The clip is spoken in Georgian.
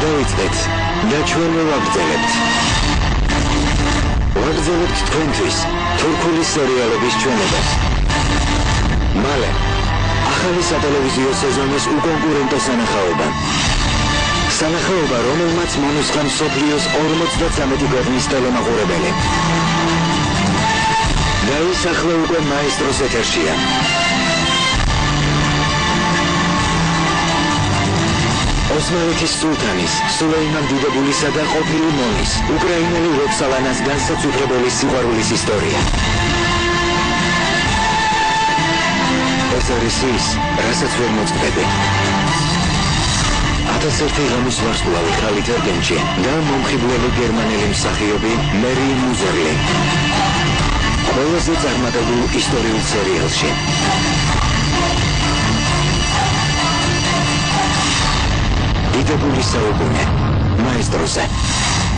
ჩვენ დავიწყეთ და ჩვენ ვაგრძელებთ. ვაგრძელებთ თქვენთვის თურქული სერიალების ჩვენებას. მალე ახალი სატელევიზიო სეზონის უკონკურენტო სანახაობა. სანახაობა, რომელმაც მონუსხან სოფლიოს 53 ქვეყნის ტელემაყურებელი. და ის ახლა უკვე მაესტროს ეთერშია. ოსმალეთის სულთანის, სულეიმან დიდებულისა და ყოფილი მონის, უკრაინელი როქსალანას განსაცვიფრებელი სიყვარულის ისტორია. ეს არის ის, რასაც ვერ მოწყვეტე. ათასერთი ღამის ვარსკვლავი ხალით ერგენჩი და მომხიბვლელი გერმანელი მსახიობი მერი მუზერლი. ყველაზე წარმატებულ ისტორიულ სერიალში. забулися у гумі. Майструсе.